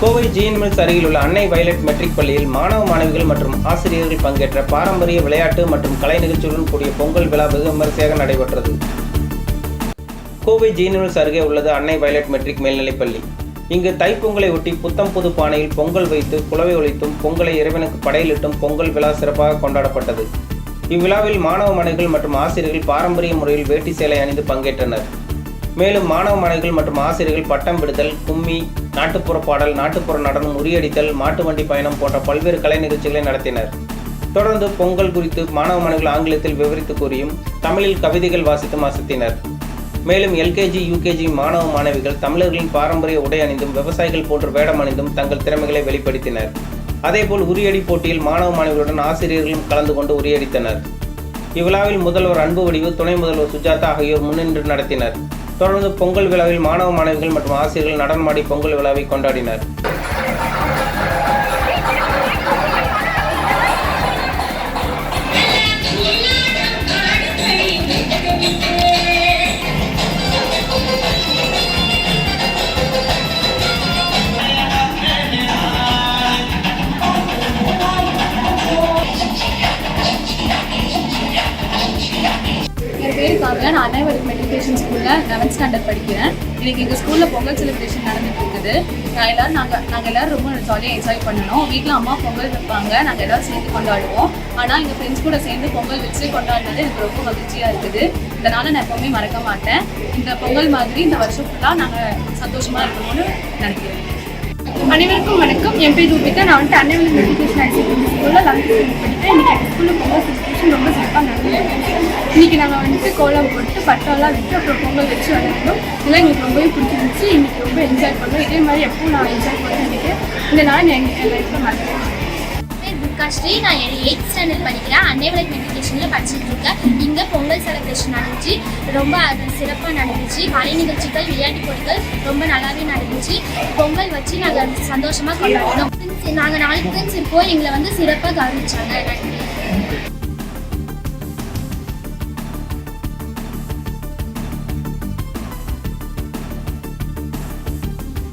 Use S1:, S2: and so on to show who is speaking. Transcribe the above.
S1: கோவை ஜிஎன்எம்எஸ் அருகில் உள்ள அன்னை வயலட் மெட்ரிக் பள்ளியில் மாணவ மாணவிகள் மற்றும் ஆசிரியர்கள் பங்கேற்ற பாரம்பரிய விளையாட்டு மற்றும் கலை நிகழ்ச்சியுடன் கூடிய பொங்கல் விழா வெகு விமரிசையாக நடைபெற்றது. கோவை ஜிஎன்எம்எஸ் அருகே உள்ளது அன்னை வயலட் மெட்ரிக் மேல்நிலைப்பள்ளி இங்கு தைப்பொங்கலை ஒட்டி புத்தம் புது பானையில் பொங்கல் வைத்து குலவை ஒழித்தும் பொங்கலை இறைவனுக்கு படையிலிட்டும் பொங்கல் விழா சிறப்பாக கொண்டாடப்பட்டது. இவ்விழாவில் மாணவ மாணவிகள் மற்றும் ஆசிரியர்கள் பாரம்பரிய முறையில் வேட்டி சேலை அணிந்து பங்கேற்றனர். மேலும் மாணவ மாணவிகள் மற்றும் ஆசிரியர்கள் பட்டம் விடுதல் கும்மி நாட்டுப்புற பாடல் நாட்டுப்புற நடனம் உரியடித்தல் மாட்டு வண்டி பயணம் போன்ற பல்வேறு கலை நிகழ்ச்சிகளை நடத்தினர். தொடர்ந்து பொங்கல் குறித்து மாணவ மாணவிகள் ஆங்கிலத்தில் விவரித்து கூறியும் தமிழில் கவிதைகள் வாசித்தும் அசத்தினர். மேலும் எல்கேஜி யூகேஜி மாணவ மாணவிகள் தமிழர்களின் பாரம்பரிய உடை அணிந்தும் விவசாயிகள் போன்ற வேடம் அணிந்தும் தங்கள் திறமைகளை வெளிப்படுத்தினர். அதேபோல் உரியடி போட்டியில் மாணவ மாணவிகளுடன் ஆசிரியர்களும் கலந்து கொண்டு உரியடித்தனர். இவ்விழாவில் முதல்வர் அன்பு வடிவு துணை முதல்வர் சுஜாதா ஆகியோர் முன்னின்று நடத்தினர். தொடர்ந்து பொங்கல் விழாவில் மாணவ மாணவிகள் மற்றும் ஆசிரியர்கள் நடனமாடி பொங்கல் விழாவை கொண்டாடினர்.
S2: பேர் காவியா நான் அன்னைவரி மெட்ரிகுலேஷன் ஸ்கூலில் லெவன்த் ஸ்டாண்டர்ட் படிக்கிறேன். இன்னைக்கு எங்கள் ஸ்கூலில் பொங்கல் செலிப்ரேஷன் நடந்துட்டு இருக்குது. நான் எல்லோரும் நாங்கள் நாங்கள் எல்லாரும் ரொம்ப ஜாலியாக என்ஜாய் பண்ணணும். வீட்டில் அம்மா பொங்கல் வைப்பாங்க. நாங்கள் எல்லோரும் சேர்ந்து கொண்டாடுவோம். ஆனால் எங்கள் ஃப்ரெண்ட்ஸ் கூட சேர்ந்து பொங்கல் வச்சு கொண்டாடினது எனக்கு ரொம்ப மகிழ்ச்சியாக இருக்குது. இதனால் நான் எப்போவுமே மறக்க மாட்டேன். இந்த பொங்கல் மாதிரி இந்த வருஷம் ஃபுல்லாக நாங்கள் சந்தோஷமாக இருக்கணும்னு நினைக்கிறேன்.
S3: அனைவருக்கும் வணக்கம். என் பேர் ரூபிகா நான் வந்துட்டு அன்னைவலி மெடிக்கேஷன் ஹையர் ஸ்கூலில் லெவன்த் ஸ்டாண்டர்ட் படிக்கிறேன் இன்னைக்கு ஸ்கூலில் பொங்கல் செலிப்ரேஷன் ரொம்ப சிறப்பாக நடந்துருக்கு இன்னைக்கு நாங்கள் வந்துட்டு கோலம் போட்டு பட்டம்லாம் விட்டு அப்புறம் பொங்கல் வச்சு விளையாடணும் இதெல்லாம் எங்களுக்கு ரொம்பவே பிடிச்சிருந்துச்சு. இன்னைக்கு ரொம்ப என்ஜாய் பண்ணோம். இதே மாதிரி எப்பவும் நான் என்ஜாய் பண்ணிட்டு இந்த நாள் எங்கள் என் லைஃப்பில் மறக்கிறேன்
S4: ஸ்ரீ துர்காஸ்ரீ நான் எயிட் ஸ்டாண்டர்ட் படிக்கிறேன். அன்னைவலக் மெடிக்கேஷனில் படிச்சுட்டு இருக்கேன். இங்கே பொங்கல் செலிப்ரேஷன் நடந்துச்சு. ரொம்ப அது சிறப்பாக நடந்துச்சு. கலை நிகழ்ச்சிகள் விளையாட்டு போட்டிகள் ரொம்ப நல்லாவே நடந்துச்சு. பொங்கல் வச்சு நாங்கள் சந்தோஷமாக கொண்டாடினோம். நாங்கள் நாலு ஃப்ரெண்ட்ஸ் இருக்கோம் எங்களை வந்து சிறப்பாக கவனிச்சாங்க. நன்றி.